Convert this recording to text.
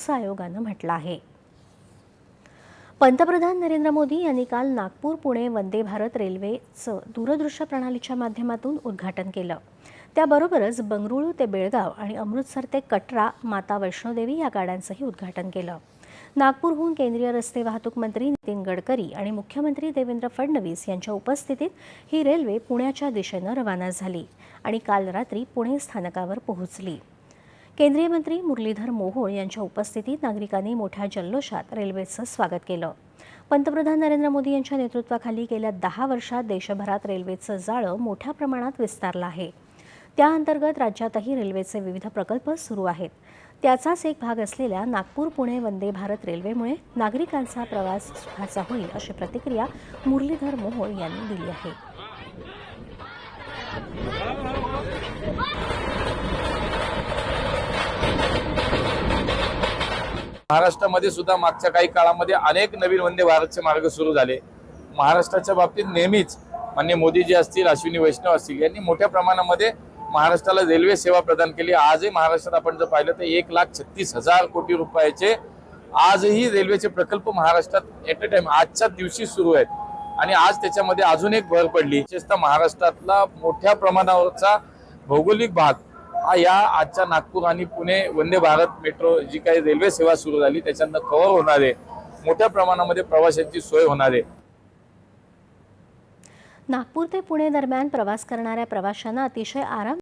असं आयोगानं म्हटलं आहे. पंतप्रधान नरेंद्र मोदी यांनी काल नागपूर पुणे वंदे भारत रेल्वेचं दूरदृश्य प्रणालीच्या माध्यमातून उद्घाटन केलं. त्याबरोबरच बंगळुरू ते बेळगाव आणि अमृतसर ते कटरा माता वैष्णोदेवी या गाड्यांचंही उद्घाटन केलं. नागपूरहून केंद्रीय रस्ते वाहतूक मंत्री नितीन गडकरी आणि मुख्यमंत्री देवेंद्र फडणवीस यांच्या उपस्थितीत ही रेल्वे पुण्याच्या दिशेनं रवाना झाली आणि काल रात्री पुणे स्थानकावर पोहोचली. केंद्रीय मंत्री मुरलीधर मोहोळ यांच्या उपस्थितीत नागरिकांनी मोठ्या जल्लोषात रेल्वेचं स्वागत केलं. पंतप्रधान नरेंद्र मोदी यांच्या नेतृत्वाखाली गेल्या दहा वर्षात देशभरात रेल्वेचं जाळं मोठ्या प्रमाणात विस्तारलं आहे. त्याअंतर्गत राज्यातही रेल्वेचे विविध प्रकल्प सुरू आहेत. त्याचाच एक भाग असलेल्या नागपूर पुणे वंदे भारत रेल्वेमुळे नागरिकांचा प्रवास सुखाचा होईल अशी प्रतिक्रिया मुरलीधर मोहोळ यांनी दिली आहे. महाराष्ट्रामध्ये सुद्धा मागच्या काही काळामध्ये अनेक नवीन वंदे भारतचे मार्ग सुरू झाले. महाराष्ट्राच्या बाबतीत नेहमीच मान्य मोदीजी असतील अश्विनी वैष्णव असतील यांनी मोठ्या प्रमाणामध्ये महाराष्ट्राला रेल्वे सेवा प्रदान केली. आजही महाराष्ट्रात आपण जर पाहिलं तर एक लाख छत्तीस हजार कोटी रुपयाचे आजही रेल्वेचे प्रकल्प महाराष्ट्रात एट अ टाइम आजच्या दिवशी सुरू आहेत. आणि आज त्याच्यामध्ये अजून एक भर पडली. विशेषतः महाराष्ट्रातला मोठ्या प्रमाणावरचा भौगोलिक भाग हा या आजच्या नागपूर आणि पुणे वंदे भारत मेट्रो जी काही रेल्वे सेवा सुरू झाली त्याच्यानं कव्हर होणार आहे. मोठ्या प्रमाणामध्ये प्रवाशांची सोय होणार आहे. नागपूर ते पुणे दरम्यान प्रवास करणाऱ्या प्रवाशांना अतिशय आराम